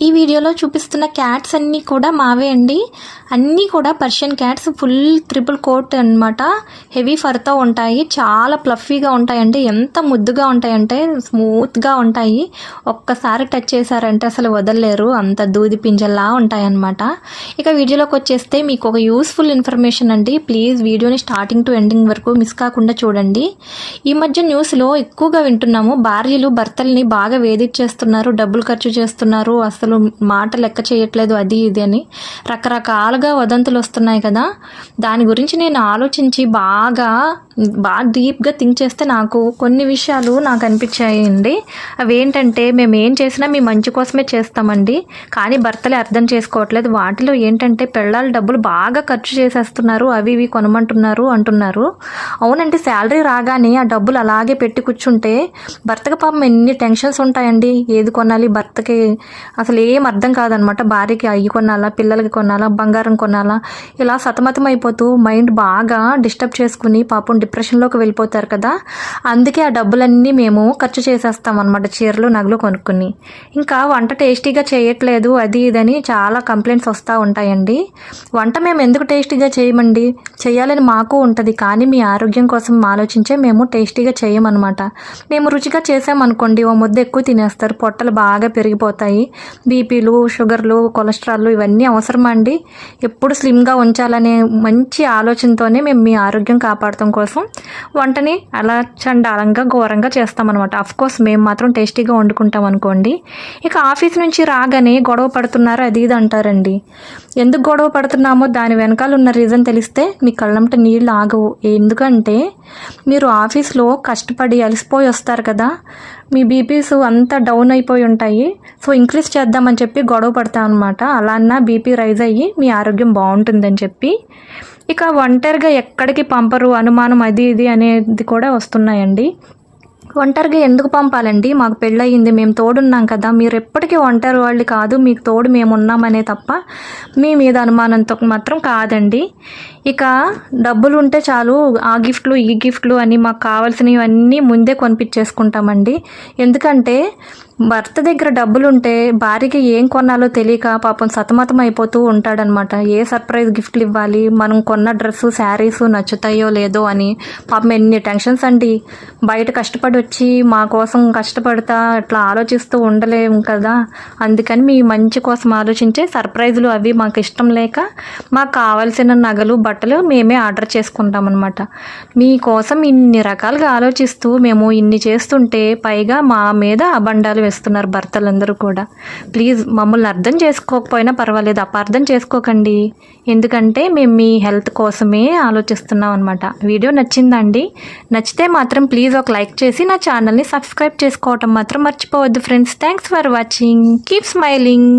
ఈ వీడియోలో చూపిస్తున్న క్యాట్స్ అన్నీ కూడా మావే అండి. అన్నీ కూడా Persian cats full triple coat అన్నమాట. హెవీ ఫర్తో ఉంటాయి. చాలా ప్లఫీగా ఉంటాయండి. ఎంత ముద్దుగా ఉంటాయంటే స్మూత్గా ఉంటాయి. ఒక్కసారి టచ్ చేశారంటే అసలు వదలలేరు. అంత దూది పింజల్లా ఉంటాయన్నమాట. ఇక వీడియోలోకి వచ్చేస్తే మీకు ఒక యూస్ఫుల్ ఇన్ఫర్మేషన్ అండి. ప్లీజ్ వీడియోని స్టార్టింగ్ టు ఎండింగ్ వరకు మిస్ కాకుండా చూడండి. ఈ మధ్య న్యూస్లో ఎక్కువగా వింటున్నాము. భార్యలు భర్తల్ని బాగా వేధించేస్తున్నారు డబ్బులు ఖర్చు చేస్తున్నారు. అసలు మాట లెక్క చేయట్లేదు అది ఇది అని రకరకాలుగా వదంతులు వస్తున్నాయి కదా. దాని గురించి నేను ఆలోచించి బాగా బాగా డీప్గా థింక్ చేస్తే నాకు కొన్ని విషయాలు నాకు అనిపించాయండి. అవి ఏంటంటే మేము ఏం చేసినా మీ మంచి కోసమే చేస్తామండి. కానీ భర్తలే అర్థం చేసుకోవట్లేదు. వాటిలో ఏంటంటే పెళ్ళాల డబ్బులు బాగా ఖర్చు చేసేస్తున్నారు. అవి ఇవి కొనమంటున్నారు అంటున్నారు. అవునంటే శాలరీ రాగానే ఆ డబ్బులు అలాగే పెట్టి కూర్చుంటే భర్తకి పాపం ఎన్ని టెన్షన్స్ ఉంటాయండి. ఏది కొనాలి భర్తకి? అసలు ఏం అర్థం కాదనమాట. భార్యకి అయ్యి కొనాలా పిల్లలకి కొనాలా బంగారం కొనాలా ఇలా సతమతం అయిపోతూ మైండ్ బాగా డిస్టర్బ్ చేసుకుని పాపం డిప్రెషన్లోకి వెళ్ళిపోతారు కదా. అందుకే ఆ డబ్బులన్నీ మేము ఖర్చు చేసేస్తాం అనమాట చీరలు నగలు కొనుక్కుని. ఇంకా వంట టేస్టీగా చేయట్లేదు అది ఇదని చాలా కంప్లైంట్స్ వస్తూ ఉంటాయండి. వంట మేము ఎందుకు టేస్టీగా చేయమండి? చేయాలని మాకు ఉంటుంది కానీ మీ ఆరోగ్యం కోసం ఆలోచించే మేము టేస్టీగా చేయమన్నమాట. మేము రుచిగా చేసామనుకోండి ఓ ముద్ద ఎక్కువ తినేస్తారు పొట్టలు బాగా పెరిగిపోతాయి. బీపీలు షుగర్లు కొలెస్ట్రాల్ ఇవన్నీ అవసరమా అండి? ఎప్పుడు స్లిమ్గా ఉంచాలనే మంచి ఆలోచనతోనే మేము మీ ఆరోగ్యం కాపాడటం కోసం వంటని అలా చండాలంగా ఘోరంగా చేస్తామన్నమాట. అఫ్కోర్స్ మేము మాత్రం టేస్టీగా వండుకుంటాం అనుకోండి. ఇక ఆఫీస్ నుంచి రాగానే గొడవ పడుతున్నారు అది ఇది అంటారండి. ఎందుకు గొడవ పడుతున్నామో దాని వెనకాల ఉన్న రీజన్ తెలిస్తే మీ కళ్ళంట నీళ్ళు ఆగవు. ఎందుకంటే మీరు ఆఫీస్లో కష్టపడి అలసిపోయి వస్తారు కదా. మీ బీపీస్ అంతా డౌన్ అయిపోయి ఉంటాయి. సో ఇంక్రీజ్ చేద్దామని చెప్పి గొడవ పడతాం అనమాట అలా అన్నా బీపీ రైజ్ అయ్యి మీ ఆరోగ్యం బాగుంటుందని చెప్పి. ఇక ఒంటరిగా ఎక్కడికి పంపరు. అనుమానం అది ఇది అనేది కూడా వస్తున్నాయండి. ఒంటరిగా ఎందుకు పంపాలండి? మాకు పెళ్ళయింది మేము తోడున్నాం కదా. మీరు ఎప్పటికీ ఒంటరి వాళ్ళు కాదు మీకు తోడు మేము ఉన్నామనే తప్ప మీ మీద అనుమానంతో మాత్రం కాదండి. ఇక డబ్బులు ఉంటే చాలు ఆ గిఫ్ట్లు ఈ గిఫ్ట్లు అని మాకు కావాల్సినవన్నీ ముందే కొనిపించేసుకుంటామండి. ఎందుకంటే భర్త దగ్గర డబ్బులుంటే భార్యకి ఏం కొనాలో తెలియక పాపం సతమతం అయిపోతూ ఉంటాడనమాట. ఏ సర్ప్రైజ్ గిఫ్ట్లు ఇవ్వాలి? మనం కొన్న డ్రెస్సు శారీస్ నచ్చుతాయో లేదో అని పాపం ఎన్ని టెన్షన్స్ అండి. బయట కష్టపడి వచ్చి మా కోసం కష్టపడతా అట్లా ఆలోచిస్తూ ఉండలేము కదా. అందుకని మీ మంచి కోసం ఆలోచించే సర్ప్రైజులు అవి మాకు ఇష్టం లేక మాకు కావాల్సిన నగలు బట్టలు మేమే ఆర్డర్ చేసుకుంటాం అనమాట మీకోసం ఇన్ని రకాలుగా ఆలోచిస్తూ మేము ఇన్ని చేస్తుంటే పైగా మా మీద అబండాలు వేస్తున్నారు భర్తలందరూ కూడా. ప్లీజ్ మమ్మల్ని అర్థం చేసుకోకపోయినా పర్వాలేదు అపార్థం చేసుకోకండి. ఎందుకంటే మేము మీ హెల్త్ కోసమే ఆలోచిస్తున్నాం అనమాట వీడియో నచ్చిందండి. నచ్చితే మాత్రం ప్లీజ్ ఒక లైక్ చేసి నా ఛానల్ని సబ్స్క్రైబ్ చేసుకోవటం మాత్రం మర్చిపోవద్దు friends. Thanks for watching keep smiling